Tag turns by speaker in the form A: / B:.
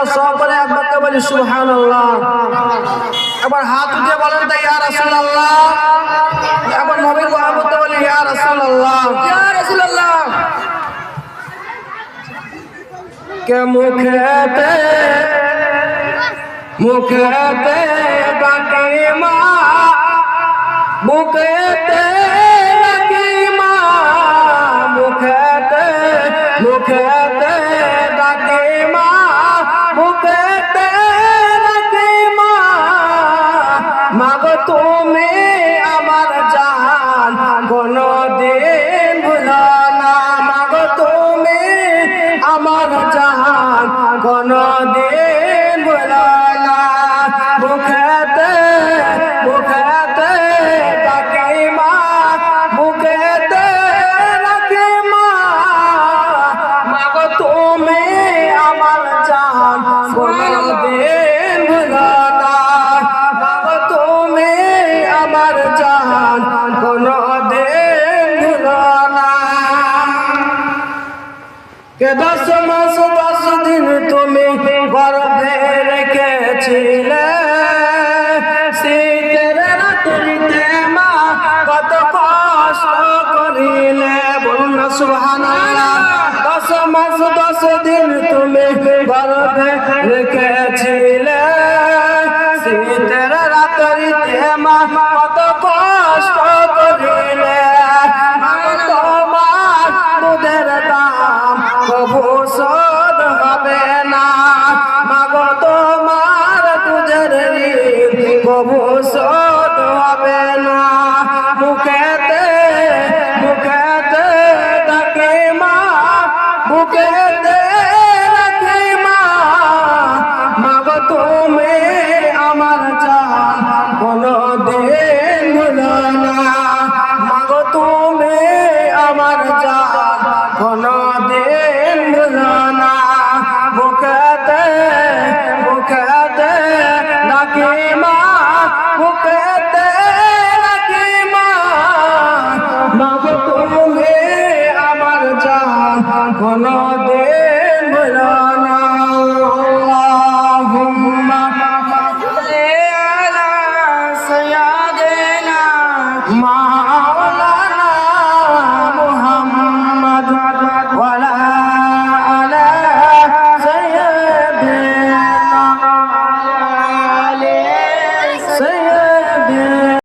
A: আমরা সকলে একবারকে বলি, সুবহানাল্লাহ। এবার হাত উঠিয়ে বলেন তো, ইয়া রাসূলুল্লাহ। এবার নবীর মহব্বতে বলি, ইয়া রাসূলুল্লাহ। ইয়া রাসূলুল্লাহ। কে মুখেতে মুখেতে ডাকে মা বুকেতে ডাকে মা মুখেতে মুখেতে আমার জান কোনো কে দশ মাস, দশ দিন তুমি গর্ভে রেখেছিলে? শীতের রাত্রিতে মা কত কষ্ট করিলে? বলুন না দশ মাস, দশ দিন তুমি গর্ভে রেখেছিলে? শীতের রাত্রিতে মা কত কষ্ট শোধ হবে না। মাগো, তোমার তুজের কবু শোধ হবে না। মুখেতে মুখেতে ডাকে মা, মুখেতে Allah.